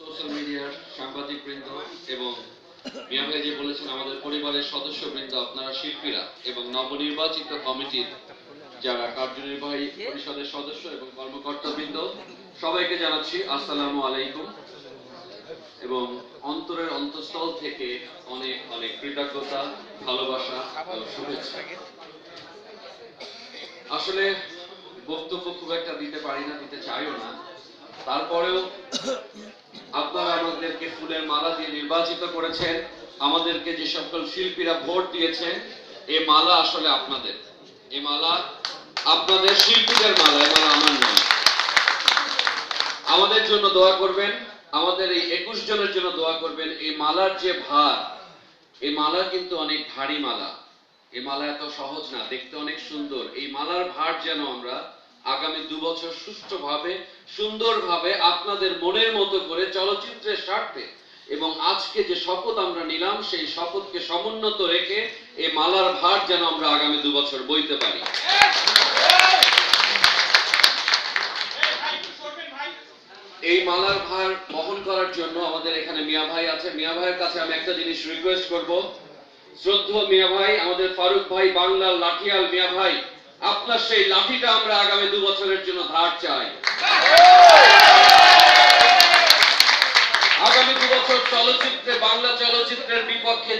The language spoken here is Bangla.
সোশ্যাল মিডিয়ার সাংবাদিক বৃন্দ এবং মিয়া ভাই যে বলেছেন, আমাদের পরিবারের সদস্য বৃন্দ আপনারা শিল্পীরা এবং নবনির্বাচিত কমিটির যারা কার্যনির্বাহী পরিষদের সদস্য এবং কর্মকর্তা বৃন্দ সবাইকে জানাচ্ছি আসসালামু আলাইকুম এবং অন্তরের অন্তঃস্থল থেকে অনেক অনেক কৃতজ্ঞতা, ভালোবাসা ও শুভেচ্ছা। আসলে বক্তব্য খুব একটা দিতে পারি না, দিতে চাইও না। তারপরেও মালা দিয়ে নির্বাচিত করেছেন। আমাদেরকে যে সকল শিল্পীরা ভোট দিয়েছেন, এই মালা আসলে আপনাদের। এই মালা আপনাদের শিল্পীদের মালা, এ মালা আমার নয়। আমাদের জন্য দোয়া করবেন, আমাদের এই একুশ জনের জন্য দোয়া করবেন। এই মালার যে ভার, এই মালা কিন্তু অনেক ভারী মালা। এই মালা এত সহজ না, দেখতে অনেক সুন্দর। এই মালার ভার যেন আমরা আগামী দু বছর সুষ্ঠুভাবে, সুন্দরভাবে আপনাদের মনের মতো করে চলচ্চিত্রের স্বার্থে এবং আজকে যে শপথ আমরা নিলাম, সেই শপথকে সমুন্নত রেখে এই মালার ভার যেন আমরা আগামী দু বছর বইতে পারি। এই মালার ভার বহন করার জন্য আমাদের এখানে মিয়া ভাই আছে। মিয়া ভাইয়ের কাছে আমি একটা জিনিস রিকোয়েস্ট করব। শ্রদ্ধেয় মিয়া ভাই, আমাদের ফারুক ভাই, বাংলার লাঠিয়াল মিয়া ভাই, আপনার সেই লাঠিটা আমরা আগামী দু বছরের জন্য ধার চাই। বছর চলচ্চিত্রে বাংলা চলচ্চিত্রের বিপক্ষে